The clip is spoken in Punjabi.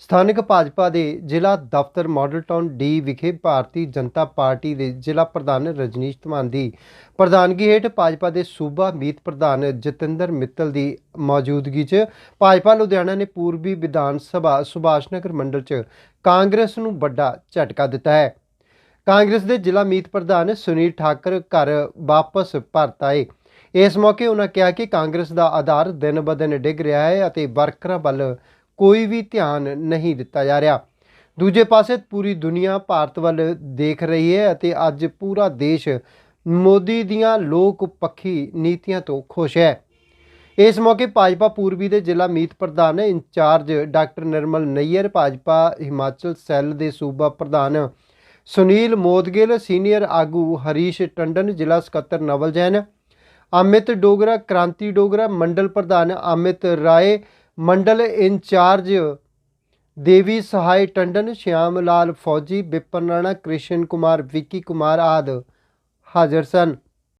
ਸਥਾਨਕ ਭਾਜਪਾ ਦੇ ਜ਼ਿਲ੍ਹਾ ਦਫ਼ਤਰ ਮਾਡਲ ਟਾਊਨ ਡੀ ਵਿਖੇ ਭਾਰਤੀ ਜਨਤਾ ਪਾਰਟੀ ਦੇ ਜ਼ਿਲ੍ਹਾ ਪ੍ਰਧਾਨ ਰਜਨੀਸ਼ ਧਮਾਨ ਦੀ ਪ੍ਰਧਾਨਗੀ ਹੇਠ ਭਾਜਪਾ ਦੇ ਸੂਬਾ ਮੀਤ ਪ੍ਰਧਾਨ ਜਤਿੰਦਰ ਮਿੱਤਲ ਦੀ ਮੌਜੂਦਗੀ 'ਚ ਭਾਜਪਾ ਲੁਧਿਆਣਾ ਨੇ ਪੂਰਬੀ ਵਿਧਾਨ ਸਭਾ ਸੁਭਾਸ਼ ਨਗਰ ਮੰਡਲ 'ਚ ਕਾਂਗਰਸ ਨੂੰ ਵੱਡਾ ਝਟਕਾ ਦਿੱਤਾ ਹੈ। ਕਾਂਗਰਸ ਦੇ ਜ਼ਿਲ੍ਹਾ ਮੀਤ ਪ੍ਰਧਾਨ ਸੁਨੀਲ ਠਾਕਰ ਘਰ ਵਾਪਸ ਭਾਰਤ ਆਏ। ਇਸ ਮੌਕੇ ਉਹਨਾਂ ਕਿਹਾ ਕਿ ਕਾਂਗਰਸ ਦਾ ਆਧਾਰ ਦਿਨ ਬ ਦਿਨ ਡਿੱਗ ਰਿਹਾ ਹੈ ਅਤੇ ਵਰਕਰਾਂ ਵੱਲ ਕੋਈ ਵੀ ਧਿਆਨ ਨਹੀਂ ਦਿੱਤਾ ਜਾ ਰਿਹਾ। ਦੂਜੇ ਪਾਸੇ ਪੂਰੀ ਦੁਨੀਆ ਭਾਰਤ ਵੱਲ ਦੇਖ ਰਹੀ ਹੈ ਅਤੇ ਅੱਜ ਪੂਰਾ ਦੇਸ਼ ਮੋਦੀ ਦੀਆਂ ਲੋਕ ਪੱਖੀ ਨੀਤੀਆਂ ਤੋਂ ਖੁਸ਼ ਹੈ। ਇਸ ਮੌਕੇ ਭਾਜਪਾ ਪੂਰਬੀ ਦੇ ਜ਼ਿਲ੍ਹਾ ਮੀਤ ਪ੍ਰਧਾਨ in-charge doctor Nirmal Nayyar, Bhajpa Himachal cell ਦੇ ਸੂਬਾ ਪ੍ਰਧਾਨ ਸੁਨੀਲ ਮੋਦਗਿਲ, ਸੀਨੀਅਰ ਆਗੂ ਹਰੀਸ਼ ਟੰਡਨ, ਜ਼ਿਲ੍ਹਾ ਸਕੱਤਰ ਨਵਲ ਜੈਨ ਅਮਿਤ ਡੋਗਰਾ, ਕ੍ਰਾਂਤੀ ਡੋਗਰਾ, ਮੰਡਲ ਪ੍ਰਧਾਨ ਅਮਿਤ ਰਾਏ ਮੰਡਲ ਇੰਚਾਰਜ ਦੇਵੀ ਸਹਾਈ ਟੰਡਨ, ਸ਼ਿਆਮ ਲਾਲ ਫੌਜੀ, ਬਿਪਨ ਰਾਣਾ, ਕ੍ਰਿਸ਼ਨ ਕੁਮਾਰ, ਵਿੱਕੀ ਕੁਮਾਰ ਆਦ ਹਾਜ਼ਰ ਸਨ।